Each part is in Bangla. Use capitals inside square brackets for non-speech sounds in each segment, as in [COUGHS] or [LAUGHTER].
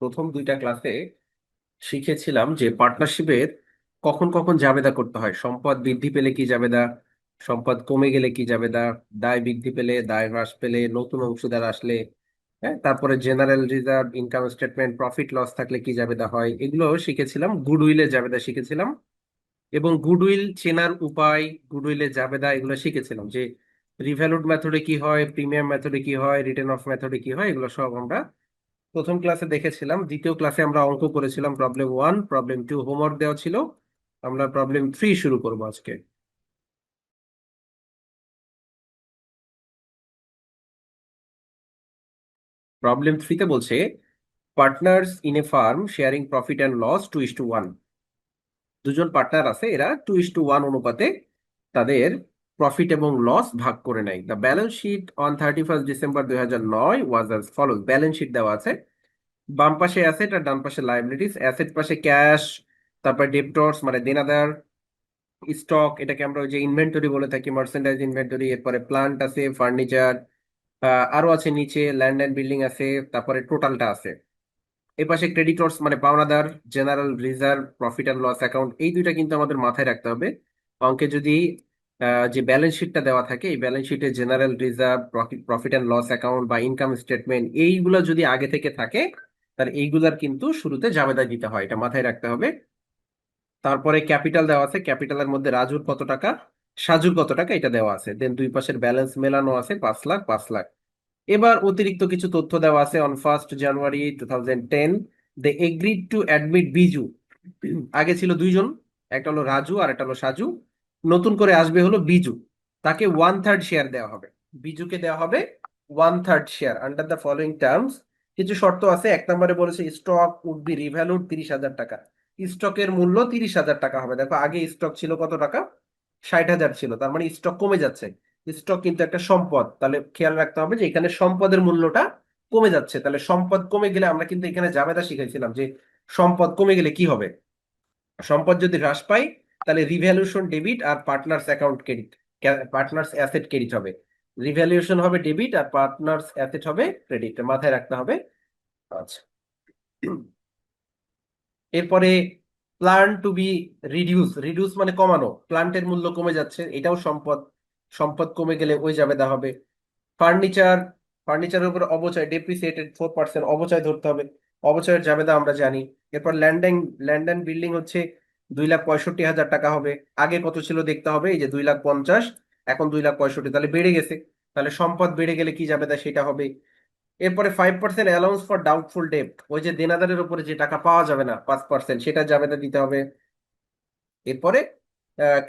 প্রথম দুইটা ক্লাসে শিখেছিলাম যে পার্টনারশিপের কখন কখন জাবেদা করতে হয়। সম্পদ বৃদ্ধি পেলে কি জাবেদা, সম্পদ কমে গেলে কি জাবেদা, দায় বৃদ্ধি পেলে দায় হ্রাস পেলে নতুন অংশীদার আসলে হ্যাঁ তারপরে general reserve income statement profit loss থাকলে কি জাবেদা হয়, এগুলো শিখেছিলাম। গুডউইলের জাবেদা শিখেছিলাম এবং গুডউইল চেনার উপায় গুডউইলের জাবেদা এগুলো শিখেছিলাম যে রিভ্যালুড মেথডে কি হয় প্রিমিয়াম মেথডে কি হয় রিটার্ন অফ মেথডে কি হয়, এগুলো সব আমরা প্রথম ক্লাসে দেখেছিলাম, দ্বিতীয় ক্লাসে আমরা অঙ্ক করেছিলাম problem one problem two homework দেওয়া ছিল। আমরা প্রবলেম থ্রি শুরু করব আজকে। প্রবলেম থ্রিতে বলছে partners in a firm sharing profit and loss two is to one দুজন পার্টনার আছে, এরা টু ইস টু ওয়ান অনুপাতে তাদের প্রফিট এবং লস ভাগ করে নেয়। The balance sheet on thirty first December দুই হাজার নয় was as follows balance sheet দেওয়া আছে। বাম পাশে অ্যাসেট আর ডান পাশে লাইবিলিটিস অ্যাসেট পাশে ক্যাশ তারপর ডেপ্টরস মানে দেনাদার স্টক এটাকে আমরা ওই যে ইনভেন্টরি বলে থাকি মার্চেন্ডাইজ ইনভেন্টরি এরপরে প্লান্ট আছে ফার্নিচার আরও আছে নিচে ল্যান্ড অ্যান্ড বিল্ডিং আছে, তারপরে টোটালটা আছে। এই পাশে ক্রেডিটর্স মানে পাওনাদার general reserve profit and loss account এই দুইটা কিন্তু আমাদের মাথায় রাখতে হবে। অঙ্কে যদি যে ব্যালেন্স শিটটা দেওয়া থাকে, এই ব্যালেন্স শিটে general reserve profit and loss account বা ইনকাম স্টেটমেন্ট এইগুলো যদি আগে থেকে থাকে, তাহলে এইগুলার কিন্তু শুরুতে জাবেদা দিতে হয়। এটা মাথায় রাখতে হবে। তারপরে ক্যাপিটাল দেওয়া আছে। ক্যাপিটালের মধ্যে রাজুর কত টাকা? সাজুর কত টাকা? এটা দেওয়া আছে। দেন দুই পাশের ব্যালেন্স মেলানো আছে পাঁচ লাখ পাঁচ লাখ। এবার অতিরিক্ত কিছু তথ্য দেওয়া আছে। On first January two thousand ten they agreed to admit Biju আগে ছিল দুইজন, একটা হলো রাজু আর একটা হলো সাজু। নতুন করে আসবে হলো বিজু। তাকে ওয়ান থার্ড শেয়ার দেওয়া হবে। বিজুকে দেওয়া হবে one third share under the following terms কিছু শর্ত আছে, এক নম্বরে বলেছে স্টক উড বি রিভ্যালুড তিরিশ হাজার টাকা। স্টকের মূল্য তিরিশ হাজার টাকা হবে। দেখো, আগে স্টক ছিল কত টাকা? ষাট হাজার ছিল। তার মানে স্টক কমে যাচ্ছে। স্টক কিন্তু একটা সম্পদ। তাহলে খেয়াল রাখতে হবে যে এখানে সম্পদের মূল্যটা কমে যাচ্ছে। তাহলে সম্পদ কমে গেলে আমরা কিন্তু এখানে জাবেদা শিখেছিলাম যে সম্পদ কমে গেলে কি হবে? সম্পদ যদি হ্রাস পায় তাহলে রিভ্যালুয়েশন ডেবিট আর partners account credit partners asset credit হবে। রিভ্যালুয়েশন হবে ডেবিট আর পার্টনার্স অ্যাসেট হবে ক্রেডিট মাথায় রাখতে হবে। আচ্ছা। এরপরে plant to be reduce reduce মানে কমানো প্লান্টের মূল্য কমে যাচ্ছে, এটাও সম্পদ সম্পদ কমে গেলে ওই যাবে জাবেদা হবে ফার্নিচার ফার্নিচারের উপর অবচয় ডেপ্রিসিয়েটেড ফোর পার্সেন্ট অবচয় ধরতে হবে, অবচয়ের জাবেদা আমরা জানি। এরপর ল্যান্ড ল্যান্ড অ্যান্ড বিল্ডিং হচ্ছে দুই লাখ পঁয়ষট্টি হাজার টাকা হবে। আগে কত ছিল দেখতে হবে, এই যে দুই লাখ পঞ্চাশ, এখন দুই লাখ পঁয়ষট্টি, তাহলে বেড়ে গেছে। তাহলে সম্পদ বেড়ে গেলে কি জাবেদা সেটা হবে। এরপরে five percent allowance for doubtful ডেপ্ট ওই যে দেনাদারের উপরে যে টাকা পাওয়া যাবে না, পাঁচ পার্সেন্ট সেটা যাবে না দিতে হবে। এরপরে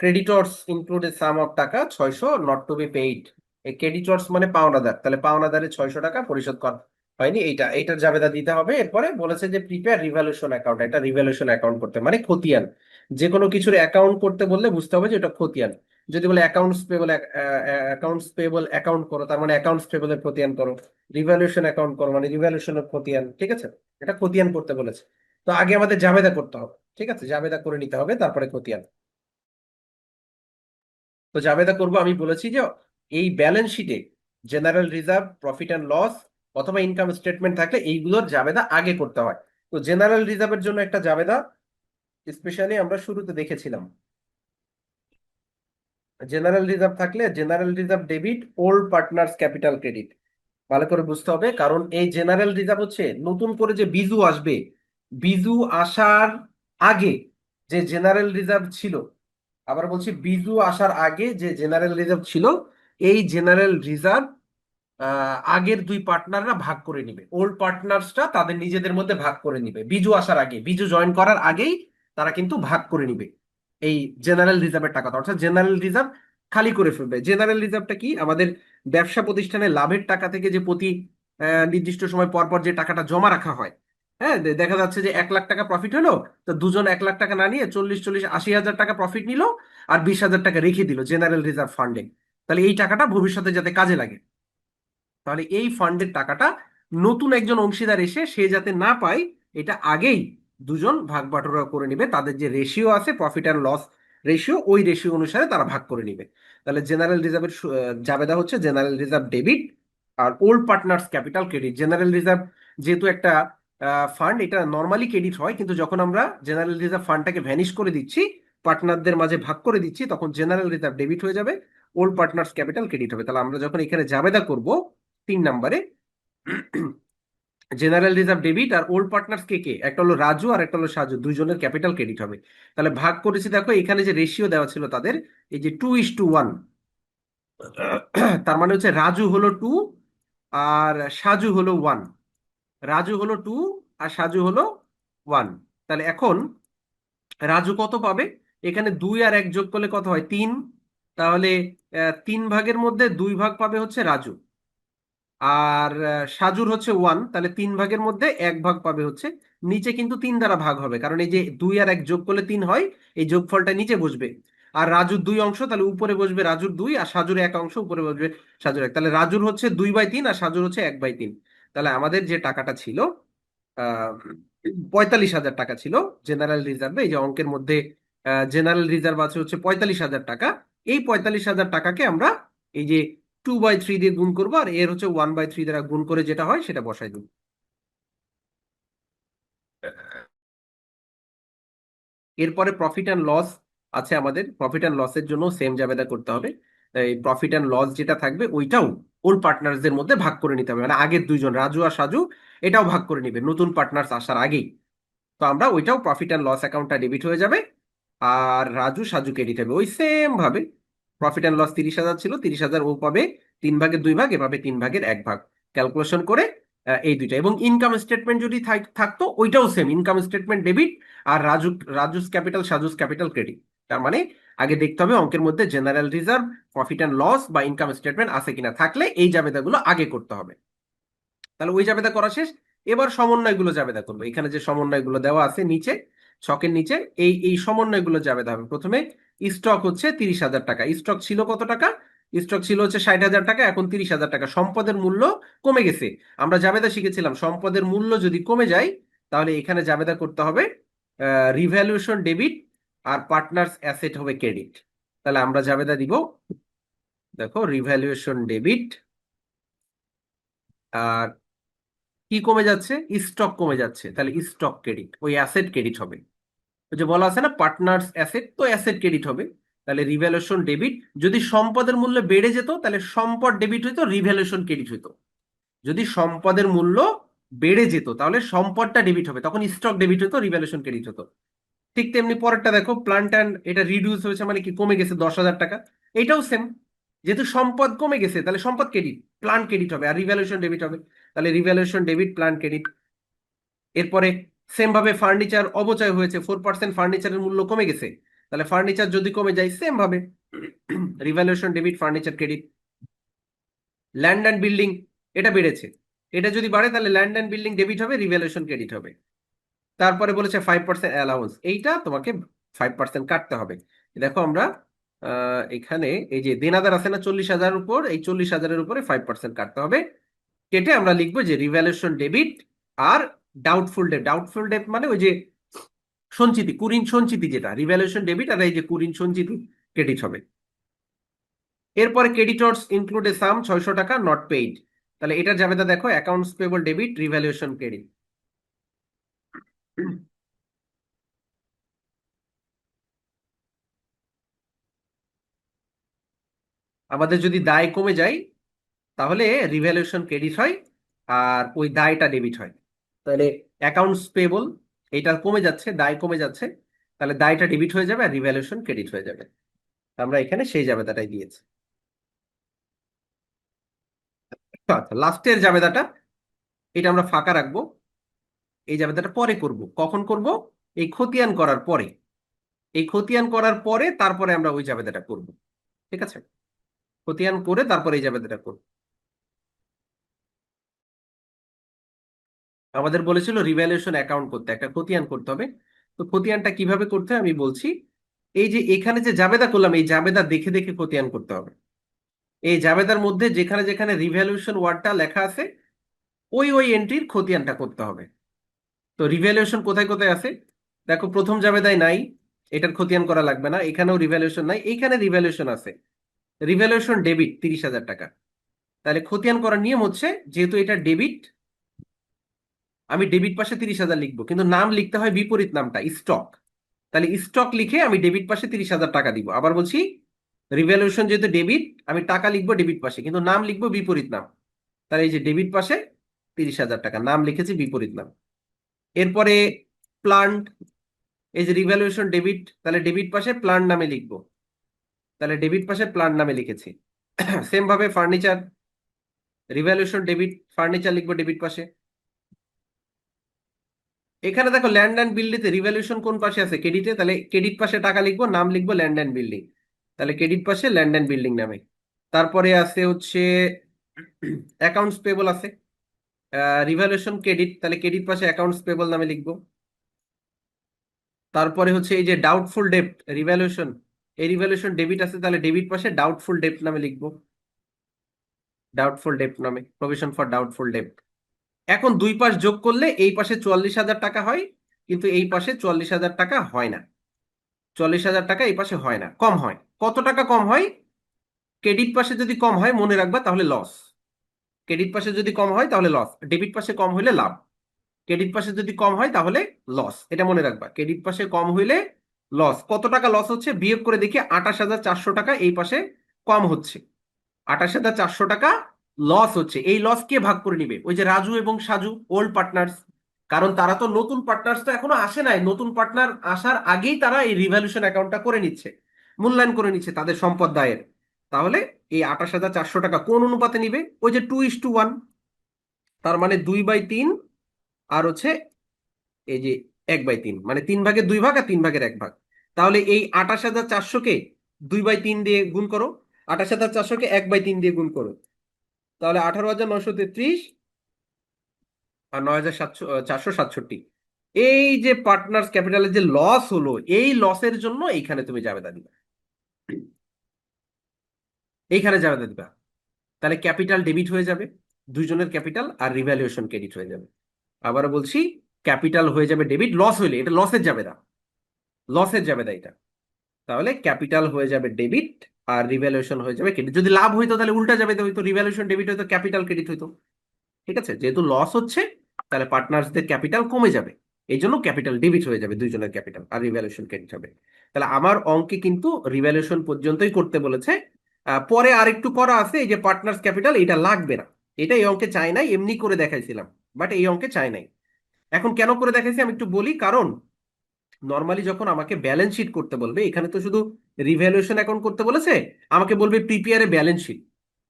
ক্রেডিটর্স ইনক্লুডেড সাম অফ টাকা ছয়শো not to be paid creditors মানে পাওনাদার, তাহলে পাওনাদারের ছয়শো টাকা পরিশোধ করা। হয়নি, এইটা, এইটার জাবেদা দিতে হবে। এরপরে বলেছে যে প্রিপেয়ার রিভ্যালুয়েশন অ্যাকাউন্ট এটা রিভ্যালুয়েশন অ্যাকাউন্ট করতে মানে খতিয়ান। যে কোনো কিছুর অ্যাকাউন্ট করতে বললে বুঝতে হবে যে এটা খতিয়ান। যদি বলে accounts payable accounts payable account করো, তার মানে অ্যাকাউন্টস পেবলের খতিয়ান করো। রিভ্যালুয়েশন অ্যাকাউন্ট করো মানে রিভ্যালুয়েশনের খতিয়ান, ঠিক আছে? এটা খতিয়ান করতে বলেছে। তো আগে আমাদের জাবেদা করতে হবে, ঠিক আছে? জাবেদা করে নিতে হবে, তারপরে খতিয়ান। তো জাবেদা করব, আমি বলেছি যে, এই ব্যালেন্স শিটে general reserve profit and loss অথবা ইনকাম স্টেটমেন্ট থাকলে এইগুলোর জাবেদা আগে করতে হয়। তো জেনারেল রিজার্ভের জন্য একটা জাবেদা স্পেশালি আমরা শুরুতে দেখেছিলাম। জেনারেল রিজার্ভ থাকলে general reserve debit old partners capital credit ভালো করে বুঝতে হবে, কারণ এই জেনারেল রিজার্ভ হচ্ছে নতুন করে যে বিজু আসবে, বিজু আসার আগে যে জেনারেল রিজার্ভ ছিল, আবার বলছি বিজু আসার আগে যে জেনারেল রিজার্ভ ছিল, এই জেনারেল রিজার্ভ আগের দুই পার্টনাররা ভাগ করে নিবে। ওল্ড পার্টনার্সটা তাদের নিজেদের মধ্যে ভাগ করে নিবে। বিজু আসার আগে, বিজু জয়েন করার আগেই তারা কিন্তু ভাগ করে নিবে। এই জেনারেল রিজার্ভের টাকাটা, অর্থাৎ জেনারেল রিজার্ভ খালি করে ফেলবে। জেনারেল রিজার্ভটা কি? আমাদের ব্যবসা প্রতিষ্ঠানে লাভের টাকা থেকে যে প্রতি নির্দিষ্ট সময় পর পর যে টাকাটা জমা রাখা হয় হ্যাঁ দেখা যাচ্ছে যে এক লাখ টাকা প্রফিট হলো, তো দুজন এক লাখ টাকা না নিয়ে চল্লিশ চল্লিশ, আশি হাজার টাকা প্রফিট নিল আর বিশ হাজার টাকা রেখে দিল জেনারেল রিজার্ভ ফান্ডে তাহলে এই টাকাটা ভবিষ্যতে যাতে কাজে লাগে। তাহলে এই ফান্ডের টাকাটা নতুন একজন অংশীদার এসে সে যাতে না পায়, এটা আগেই দুজন ভাগ বাটোয়ারা করে নিবে। তাদের যে রেশিও আছে প্রফিট অ্যান্ড লস রেশিও ওই রেশিও অনুসারে তারা ভাগ করে নিবে। তাহলে জেনারেল রিজার্ভের জাবেদা হচ্ছে জেনারেল রিজার্ভ ডেবিট আর old partners capital credit general reserve যেহেতু একটা ফান্ড এটা নর্মালি ক্রেডিট হয়, কিন্তু যখন আমরা জেনারেল রিজার্ভ ফান্ডটাকে ভ্যানিশ করে দিচ্ছি পার্টনারদের মাঝে ভাগ করে দিচ্ছি, তখন জেনারেল রিজার্ভ ডেবিট হয়ে যাবে ওল্ড পার্টনার্স ক্যাপিটাল ক্রেডিট হবে। তাহলে আমরা যখন এখানে জাবেদা করব তিন নম্বরে। জেনারেল রিজার্ভ ডেবিট আর ওল্ড পার্টনার্স কে কে? একটা হলো রাজু আর একটা হলো সাজু। দুইজনের ক্যাপিটাল ক্রেডিট হবে। তাহলে ভাগ করেছি, দেখো, এখানে যে রেশিও দেওয়া ছিল তাদের, এই যে টু ইস টু ওয়ান তার মানে হচ্ছে রাজু হলো টু আর সাজু হলো ওয়ান রাজু হলো টু আর সাজু হলো ওয়ান তাহলে এখন রাজু কত পাবে? এখানে দুই আর এক যোগ করলে কত হয়? তিন। তাহলে তিন ভাগের মধ্যে দুই ভাগ পাবে হচ্ছে রাজু। আর সাজুর হচ্ছে ওয়ান তাহলে তিন ভাগের মধ্যে এক ভাগ পাবে হচ্ছে, নিচে কিন্তু তিন দ্বারা ভাগ হবে, কারণ এই যে দুই আর এক যোগ করলে তিন হয়, এই যোগফলটা নিচে বসবে। আর রাজুর দুই অংশ, তাহলে উপরে বসবে রাজুর দুই, আর সাজুর এক অংশ, উপরে বসবে সাজুর এক। তাহলে রাজুর হচ্ছে দুই বাই তিন, আর সাজুর হচ্ছে এক বাই তিন। তাহলে আমাদের যে টাকাটা ছিল পঁয়তাল্লিশ হাজার টাকা ছিল জেনারেল রিজার্ভে এই যে অঙ্কের মধ্যে জেনারেল রিজার্ভ আছে হচ্ছে পঁয়তাল্লিশ হাজার টাকা। এই পঁয়তাল্লিশ হাজার টাকাকে আমরা এই যে টু বাই থ্রি দিয়ে গুণ করব, আর এর হচ্ছে ওয়ান বাই থ্রি দ্বারা গুণ করে যেটা হয় সেটা বসাই দেবো। এরপরে প্রফিট অ্যান্ড লস আছে আমাদের প্রফিট অ্যান্ড লসের জন্য সেম জাবেদা করতে হবে। এই প্রফিট অ্যান্ড লস যেটা থাকবে ওইটাও ওল্ড পার্টনারদের মধ্যে ভাগ করে নিতে হবে। মানে আগের দুইজন, রাজু আর সাজু, এটাও ভাগ করে নিবে, নতুন পার্টনার্স আসার আগেই। তো আমরা ওইটাও প্রফিট অ্যান্ড লস অ্যাকাউন্টটা ডেবিট হয়ে যাবে, আর রাজু সাজু ক্রেডিট হবে। ওই সেম ভাবে প্রফিট অ্যান্ড লস তিরিশ হাজার ছিল, তিরিশ হাজার ও পাবে তিন ভাগের দুই ভাগ এভাবে তিন ভাগের এক ভাগ। ক্যালকুলেশন করে এই দুইটা। এবং ইনকাম স্টেটমেন্ট যদি থাক- থাকতো, ওইটাও সেম ইনকাম স্টেটমেন্ট ডেবিট আর Raju Raju's capital Saju's capital credit তার মানে আগে দেখতে হবে অঙ্কের মধ্যে general reserve profit and loss বা ইনকাম স্টেটমেন্ট আছে কিনা। থাকলে এই জাবেদাগুলো আগে করতে হবে। তাহলে ওই জাবেদা করা শেষ। এবার সমন্বয়গুলো জাবেদা করব। এখানে যে সমন্বয়গুলো দেওয়া আছে নিচে, ছকের নিচে, এই এই সমন্বয়গুলো জাবেদা হবে প্রথমে। স্টক হচ্ছে তিরিশ হাজার টাকা। স্টক ছিল কত টাকা? স্টক ছিল হচ্ছে ষাট হাজার টাকা, এখন তিরিশ হাজার টাকা। সম্পদের মূল্য কমে গেছে। আমরা জাবেদা শিখেছিলাম, সম্পদের মূল্য যদি কমে যায়, তাহলে এখানে জাবেদা করতে হবে রিভ্যালুয়েশন ডেবিট আর পার্টনার্স অ্যাসেট হবে ক্রেডিট তাহলে আমরা জাবেদা দিব, দেখো রিভ্যালুয়েশন ডেবিট আর কি কমে যাচ্ছে? স্টক কমে যাচ্ছে। তাহলে স্টক ক্রেডিট ওই অ্যাসেট ক্রেডিট হবে। যে বলা আছে না পার্টনার্স অ্যাসেট তো অ্যাসেট ক্রেডিট হবে। তাহলে রিভ্যালুয়েশন ডেবিট যদি সম্পদের মূল্য বেড়ে যেত, তাহলে সম্পদ ডেবিট হইতো রিভ্যালুয়েশন ক্রেডিট হইতো। যদি সম্পদের মূল্য বেড়ে যেত, তাহলে সম্পদটা ডেবিট হবে। তখন স্টক ডেবিট হতো রিভ্যালুয়েশন ক্রেডিট হতো ঠিক তেমনি পরেরটা দেখো প্লান্ট অ্যান্ড এটা রিডিউস হয়েছে মানে কি, কমে গেছে দশ হাজার টাকা। এটাও সেম যেহেতু সম্পদ কমে গেছে, তাহলে সম্পদ ক্রেডিট প্লান ক্রেডিট হবে, আর রিভ্যালুয়েশন ডেবিট হবে। তাহলে রিভ্যালুয়েশন ডেবিট প্লান ক্রেডিট এরপরে সেম ভাবে ফার্নিচার অবচয় হয়েছে ফোর পার্সেন্ট ফার্নিচারের মূল্য কমে গেছে, তাহলে ফার্নিচার যদি কমে যায় সেম ভাবে revaluation debit furniture credit land and building এটা বেড়েছে। এটা যদি বাড়ে, তাহলে ল্যান্ড অ্যান্ড বিল্ডিং ডেবিট হবে রিভ্যালুয়েশন ক্রেডিট হবে। তারপরে বলেছে ফাইভ পার্সেন্ট অ্যালাউন্স এইটা তোমাকে ফাইভ পার্সেন্ট কাটতে হবে। দেখো আমরা এখানে এই যে দেনাদার আছে না, চল্লিশ হাজারের উপর, এই চল্লিশ হাজারের উপরে ফাইভ পার্সেন্ট কাটতে হবে। কেটে আমরা লিখব যে রিভ্যালুয়েশন ডেবিট আর ডাউটফুল ডেট ডাউটফুল ডেট মানে ওই যে সঞ্চিতি, কুরিন সঞ্চিতি যেটা রিভ্যালুয়েশন ডেবিট আর এই যে কুরিন সঞ্চিতি ক্রেডিট হবে। এরপরে ক্রেডিটর্স ইনক্লুড এ সাম ছয়শো টাকা নট পেইড তাহলে এটার জাবেদা দেখো accounts payable debit revaluation credit আমাদের যদি দায় কমে যায়, তাহলে রিভ্যালুয়েশন ক্রেডিট হয়, আর ওই দায়টা ডেবিট হয়। তাহলে অ্যাকাউন্টস পেবল এটা কমে যাচ্ছে, দায় কমে যাচ্ছে, তাহলে দায়টা ডেবিট হয়ে যাবে আর রিভ্যালুয়েশন ক্রেডিট হয়ে যাবে। আমরা এখানে সেই জাবেদাটাই দিয়েছি। আচ্ছা লাস্টের জাবেদাটা, এটা আমরা ফাঁকা রাখব। এই জাবেদাটা পরে করব। কখন করব? এই খতিয়ান করার পরে। এই খতিয়ান করার পরে তারপরে আমরা ওই জাবেদাটা করব। ঠিক আছে? খতিয়ান করে তারপরে এই জাবেদাটা করব। আমাদের বলেছিল রিভ্যালুয়েশন অ্যাকাউন্ট করতে, একটা খতিয়ান করতে হবে। তো খতিয়ানটা কীভাবে করতে আমি বলছি, এই যে এখানে যে জাবেদা করলাম, এই জাবেদা দেখে দেখে খতিয়ান করতে হবে। এই জাবেদার মধ্যে যেখানে যেখানে রিভ্যালুয়েশন ওয়ার্ডটা লেখা আছে, ওই ওই এন্ট্রির খতিয়ানটা করতে হবে। তো রিভ্যালুয়েশন কোথায় কোথায় আছে? দেখো, প্রথম জাবেদায় নাই, এটার খতিয়ান করা লাগবে না, এখানেও রিভ্যালুয়েশন নাই এখানে রিভ্যালুয়েশন আছে। রিভ্যালুয়েশন ডেবিট তিরিশ হাজার টাকা। তাহলে খতিয়ান করার নিয়ম হচ্ছে, যেহেতু এটা ডেবিট আমি ডেবিট পাশে তিরিশ হাজার লিখব, কিন্তু নাম লিখতে হয় বিপরীত নামটা স্টক তাহলে স্টক লিখে আমি ডেবিট পাশে তিরিশ হাজার টাকা দিব। আবার বলছি রিভ্যালুয়েশন যেহেতু ডেবিট আমি টাকা লিখব ডেবিট পাশে, কিন্তু নাম লিখব বিপরীত নাম। তাহলে এই যে ডেবিট পাশে তিরিশ হাজার টাকা, নাম লিখেছি বিপরীত নাম। এরপরে প্লান্ট এই যে রিভ্যালুয়েশন ডেবিট তাহলে ডেবিট পাশে প্লান্ট নামে লিখব। তাহলে ডেবিট পাশে প্লান্ট নামে লিখেছি। [COUGHS] সেম ভাবে ফার্নিচার রিভ্যালুয়েশন ডেবিট ফার্নিচার লিখব ডেবিট পাশে। এখানে দেখো ল্যান্ড অ্যান্ড বিল্ডিংতে রিভ্যালুয়েশন কোন পাশে আছে ক্রেডিটে তাহলে ক্রেডিট পাশে টাকা লিখব, নাম লিখব ল্যান্ড অ্যান্ড বিল্ডিং তাহলে ক্রেডিট পাশে ল্যান্ড অ্যান্ড বিল্ডিং নামে। তারপরে আছে হচ্ছে অ্যাকাউন্টস পেবল আছে। রিভ্যালুয়েশন ক্রেডিট তাহলে ক্রেডিট পাশে অ্যাকাউন্টস পেবল নামে লিখব। তারপরে হচ্ছে এই যে ডাউটফুল ডেপ্ট রিভ্যালুয়েশন এই রিভ্যালুয়েশন ডেবিট আছে, তাহলে ডেবিট পাশে ডাউটফুল ডেপ্ট নামে লিখব। ডাউটফুল ডেপ্ট নামে প্রভিশন ফর ডাউটফুল ডেপ্ট এখন দুই পাশ যোগ করলে এই পাশে চুয়াল্লিশ হাজার টাকা হয়, কিন্তু এই পাশে চুয়াল্লিশ হাজার টাকা হয় না। চল্লিশ হাজার টাকা এই পাশে হয় না, কম হয়। কত টাকা কম হয়? ক্রেডিট পাশে যদি কম হয়, মনে রাখবা তাহলে লস ক্রেডিট পাশে যদি কম হয়, তাহলে লস ডেবিট পাশে কম হলে লাভ। ক্রেডিট পাশে যদি কম হয়, তাহলে লস এটা মনে রাখবা। ক্রেডিট পাশে কম হইলে লস কত টাকা লস হচ্ছে? বিয়োগ করে দেখি আঠাশ হাজার চারশো টাকা এই পাশে কম হচ্ছে। আঠাশ হাজার চারশো টাকা লস হচ্ছে। এই লস কে ভাগ করে নিবে? ওই যে রাজু এবং সাজু ওল্ড পার্টনার্স কারণ তারা তো নতুন পার্টনার্স তো এখনও আসে নাই। নতুন পার্টনার আসার আগেই তারা এই রিভ্যালুয়েশন অ্যাকাউন্টটা করে নিচ্ছে, মূল্যায়ন করে নিচ্ছে তাদের সম্পদ দায়ের। তাহলে এই আঠাশ হাজার চারশো টাকা কোন অনুপাতে নিবে? ওই যে টু ইস টু ওয়ান তার মানে দুই বাই তিন, আর হচ্ছে এই যে এক বাই তিন মানে তিন ভাগের দুই ভাগ আর তিন ভাগের এক ভাগ। তাহলে এই আঠাশ হাজার চারশোকে দুই বাই তিন দিয়ে গুণ করো। আঠাশ হাজার চারশোকে এক বাই তিন দিয়ে গুণ করো। তাহলে আঠারো হাজার নশো তেত্রিশ আর নয় হাজার সাতশো চারশো সাতষট্টি। এই যে পার্টনার্স ক্যাপিটালের যে লস হলো, এই লসের জন্য এইখানে তুমি জাবেদা দিবা। এইখানে জাবেদা দিবা। তাহলে ক্যাপিটাল ডেবিট হয়ে যাবে, দুইজনের ক্যাপিটাল আর রিভ্যালুয়েশন ক্রেডিট হয়ে যাবে। আবার বলছি ক্যাপিটাল হয়ে যাবে ডেবিট লস হইলে এটা লসের যাবে না লসের যাবে না এটা। তাহলে ক্যাপিটাল হয়ে যাবে ডেবিট আর রিভ্যালুয়েশন হয়ে যাবে ক্রেডিট। যদি লাভ হইতো তাহলে উল্টা যাবে হইতো রিভ্যালুয়েশন, ডেবিট হইতো, ক্যাপিটাল, ক্রেডিট হইতো। ঠিক আছে? যেহেতু লস হচ্ছে, তাহলে পার্টনার্সদের ক্যাপিটাল কমে যাবে। এই জন্য ক্যাপিটাল ডেবিট হয়ে যাবে, দুইজনের ক্যাপিটাল, আর রিভ্যালুয়েশন, ক্রেডিট হবে। তাহলে আমার অঙ্কে কিন্তু রিভ্যালুয়েশন পর্যন্তই করতে বলেছে। পরে আরেকটু করা আছে, এই যে পার্টনার্স ক্যাপিটাল, এটা লাগবে না। এটা এই অঙ্কে চাই নাই, এমনি করে দেখাইছিলাম, বাট এই অঙ্কে চাই নাই। এখন কেন করে দেখাইছি আমি একটু বলি, কারণ নর্মালি যখন আমাকে ব্যালেন্স শিট করতে বলবে, এখানে তো শুধু রিভ্যালুয়েশন অ্যাকাউন্ট করতে বলেছে, আমাকে বলবে প্রিপেয়ারে ব্যালেন্স শিট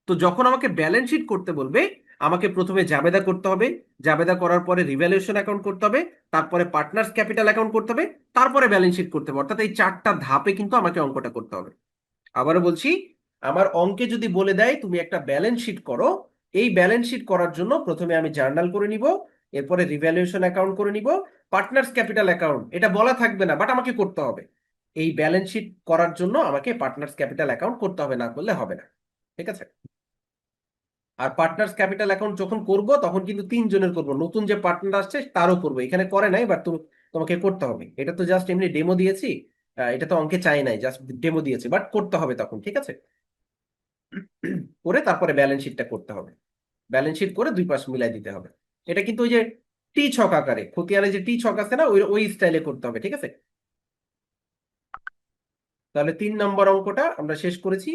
তো যখন আমাকে ব্যালেন্স শিট করতে বলবে, আমাকে প্রথমে জাবেদা করতে হবে জাবেদা করার পরে রিভ্যালুয়েশন অ্যাকাউন্ট করতে হবে, তারপরে পার্টনার্স ক্যাপিটাল অ্যাকাউন্ট করতে হবে, তারপরে ব্যালেন্স শিট করতে হবে। অর্থাৎ এই চারটা ধাপে কিন্তু আমাকে অঙ্কটা করতে হবে। আবারও বলছি, আমার অঙ্কে যদি বলে দেয়, তুমি একটা ব্যালেন্স শিট করো, এই ব্যালেন্স শিট করার জন্য প্রথমে আমি জার্নাল করে নিব, এরপরে রিভ্যালুয়েশন অ্যাকাউন্ট করে নিব পার্টনার্স ক্যাপিটাল অ্যাকাউন্ট এটা বলা থাকবে না বাট আমাকে করতে হবে। এই ব্যালেন্স শিট করার জন্য আমাকে পার্টনার্স ক্যাপিটাল অ্যাকাউন্ট করতে হবে, না করলে হবে না। ঠিক আছে? আর পার্টনার্স ক্যাপিটাল অ্যাকাউন্ট যখন করব, তখন কিন্তু তিনজনের করব। নতুন যে পার্টনার আসছে, তারও করব। এখানে করে নাই বাট তুমি তোমাকে করতে হবে। এটা তো জাস্ট এমনি ডেমো দিয়েছি এটা তো অঙ্কে চাই নাই জাস্ট ডেমো দিয়েছি বাট করতে হবে তখন, ঠিক আছে? করে তারপরে ব্যালেন্স শিটটা করতে হবে। ব্যালেন্স শিট করে দুই পাশ মিলাই দিতে হবে। এটা কিন্তু ওই যে টি ছক আকারে খতিয়ানে যে টি ছক আছে না, ওই ওই স্টাইলে করতে হবে, ঠিক আছে? তাহলে তিন নম্বর অঙ্কটা আমরা শেষ করেছি।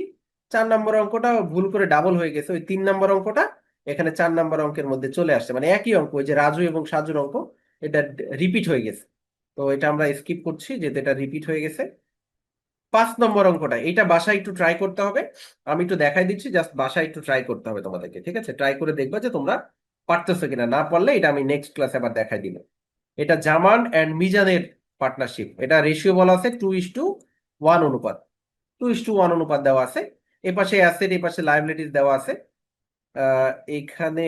চার নম্বর অঙ্কটা ভুল করে ডাবল হয়ে গেছে, ওই তিন নম্বর অঙ্কটা এখানে চার নম্বর অঙ্কের মধ্যে চলে আসছে। মানে একই অঙ্ক, ওই যে রাজু এবং সাজুর অঙ্ক, এটা রিপিট হয়ে গেছে। তো এটা আমরা স্কিপ করছি, যেহেতু এটা রিপিট হয়ে গেছে। পাঁচ নম্বর অঙ্কটা এটা বাসায় একটু ট্রাই করতে হবে। আমি একটু দেখাই দিচ্ছি জাস্ট বাসায় একটু ট্রাই করতে হবে তোমাদেরকে, ঠিক আছে? ট্রাই করে দেখবা যে তোমরা পারতেছো কিনা না পারলে এটা আমি নেক্সট ক্লাসে আবার দেখাই দিব এটা জামান অ্যান্ড মিজানের পার্টনারশিপ এটা রেশিও বলা আছে টু ইস টু ওয়ান অনুপাত। টু ইস টু ওয়ান অনুপাত দেওয়া আছে। এ পাশে অ্যাসেট এ পাশে লাইবিলিটিস দেওয়া আছে। এখানে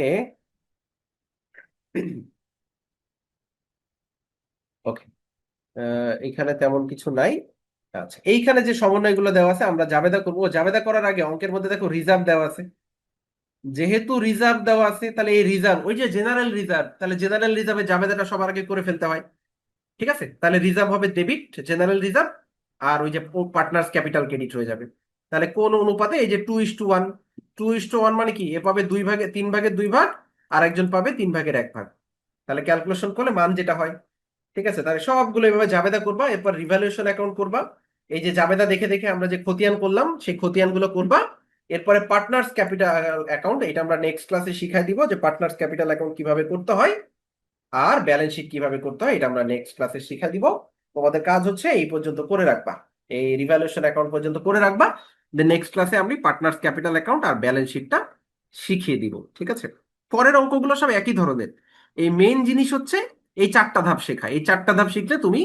[COUGHS] ওকে এখানে তেমন কিছু নাই। আচ্ছা এইখানে যে সমন্বয়গুলো দেওয়া আছে, আমরা জাবেদা করব। জাবেদা করার আগে অঙ্কের মধ্যে দেখো রিজার্ভ দেওয়া আছে। যেহেতু রিজার্ভ দেওয়া আছে, তাহলে এই রিজার্ভ ওই যে জেনারেল রিজার্ভ তাহলে জেনারেল রিজার্ভে জাবেদাটা সবার আগে করে ফেলতে হয়। ঠিক আছে? তাহলে রিজার্ভ হবে ডেবিট জেনারেল রিজার্ভ আর ওই যে পার্টনার্স ক্যাপিটাল ক্রেডিট হয়ে যাবে। তাহলে কোন অনুপাতে? এই যে two is to one two is to one মানে কি? এ পাবে দুই ভাগে, তিন ভাগের দুই ভাগ, আর একজন পাবে তিন ভাগের এক ভাগ। তাহলে ক্যালকুলেশন করলে মান যেটা হয়। ঠিক আছে? তাহলে সবগুলো এভাবে জাবেদা করবা, এরপর রিভ্যালুয়েশন অ্যাকাউন্ট করবা। এই যে জাবেদা দেখে দেখে আমরা যে খতিয়ান করলাম, সেই খতিয়ানগুলো করবা। এরপরে পার্টনার্স ক্যাপিটাল অ্যাকাউন্ট এটা আমরা নেক্সট ক্লাসে শিখাই দিব যে পার্টনার্স ক্যাপিটাল অ্যাকাউন্ট কীভাবে করতে হয় আর ব্যালেন্স শিট কীভাবে করতে হয়, এটা আমরা নেক্সট ক্লাসে শিখা দিব। তোমাদের কাজ হচ্ছে এই পর্যন্ত করে রাখবা। এই রিভ্যালুয়েশন অ্যাকাউন্ট পর্যন্ত করে রাখবা। দেন নেক্সট ক্লাসে আমি পার্টনার্স ক্যাপিটাল অ্যাকাউন্ট আর ব্যালেন্স শিটটা শিখিয়ে দিব, ঠিক আছে? পরের অঙ্কগুলো সব একই ধরনের। এই মেইন জিনিস হচ্ছে এই চারটা ধাপ শেখা। এই চারটা ধাপ শিখলে তুমি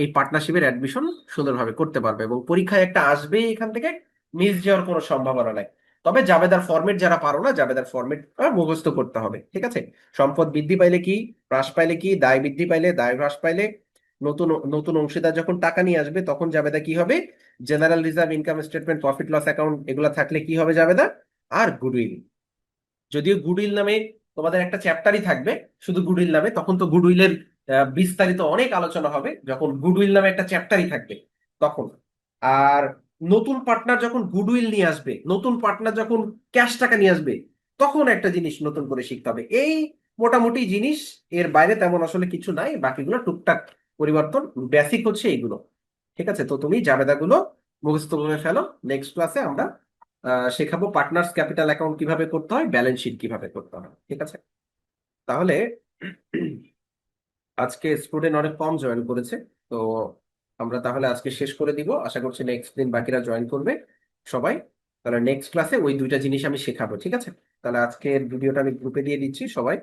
এই পার্টনারশিপের অ্যাডমিশন সুন্দরভাবে করতে পারবে এবং পরীক্ষায় একটা আসবে এখান থেকে। মিস যাওয়ার কোনো সম্ভাবনা নাই। তবে জাবেদার ফরম্যাট যারা পারো না, জাবেদার ফরম্যাট মুখস্থ করতে হবে, ঠিক আছে? সম্পদ বৃদ্ধি পাইলে কি? হ্রাস পাইলে কি? দায় বৃদ্ধি পাইলে, দায় হ্রাস পাইলে নতুন নতুন অংশীদার যখন টাকা নিয়ে আসবে, তখন জাবেদা কি হবে? General reserve income statement profit loss account এগুলো থাকলে কি হবে জাবেদা? আর গুডউইল যদিও গুডউইল নামে তোমাদের একটা চ্যাপ্টারই থাকবে, শুধু গুডউইল নামে, তখন তো গুডউইলের বিস্তারিত অনেক আলোচনা হবে, যখন গুডউইল নামে একটা চ্যাপ্টারই থাকবে, তখন। আর নতুন পার্টনার যখন গুডউইল নিয়ে আসবে, নতুন পার্টনার যখন ক্যাশ টাকা নিয়ে আসবে, তখন একটা জিনিস নতুন করে শিখতে হবে। এই মোটামুটি জিনিস, এর বাইরে তেমন আসলে কিছু নাই, বাকিগুলো টুকটাক পরিবর্তন বেসিক হচ্ছে এইগুলো। ঠিক আছে? তো তুমি জাবেদাগুলো মুখস্থ করে ফেলো। নেক্সট ক্লাসে আমরা শেখাবো পার্টনার্স ক্যাপিটাল অ্যাকাউন্ট কীভাবে করতে হয় ব্যালেন্স শিট কীভাবে করতে হয়। ঠিক আছে? তাহলে, আজকে স্টুডেন্ট অনেক কম জয়েন করেছে, তো আমরা তাহলে আজকে শেষ করে দিব। আশা করছি নেক্সট দিন বাকিরা জয়েন করবে সবাই। তাহলে নেক্সট ক্লাসে ওই দুইটা জিনিস আমি শেখাবো, ঠিক আছে? তাহলে আজকের ভিডিওটা আমি গ্রুপে দিয়ে দিচ্ছি সবাই।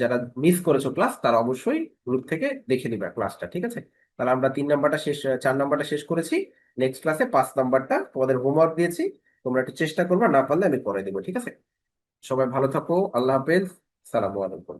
যারা মিস করেছ ক্লাস তারা অবশ্যই গ্রুপ থেকে দেখে নিবে ক্লাসটা ঠিক আছে? তাহলে আমরা তিন নাম্বারটা শেষ চার নাম্বারটা শেষ করেছি। নেক্সট ক্লাসে পাঁচ নাম্বারটা তোমাদের হোমওয়ার্ক দিয়েছি। তোমরা একটু চেষ্টা করবে, না পারলে আমি করে দেবো, ঠিক আছে? সবাই ভালো থাকো, আল্লাহ হাফেজ, সালামু আলাইকুম।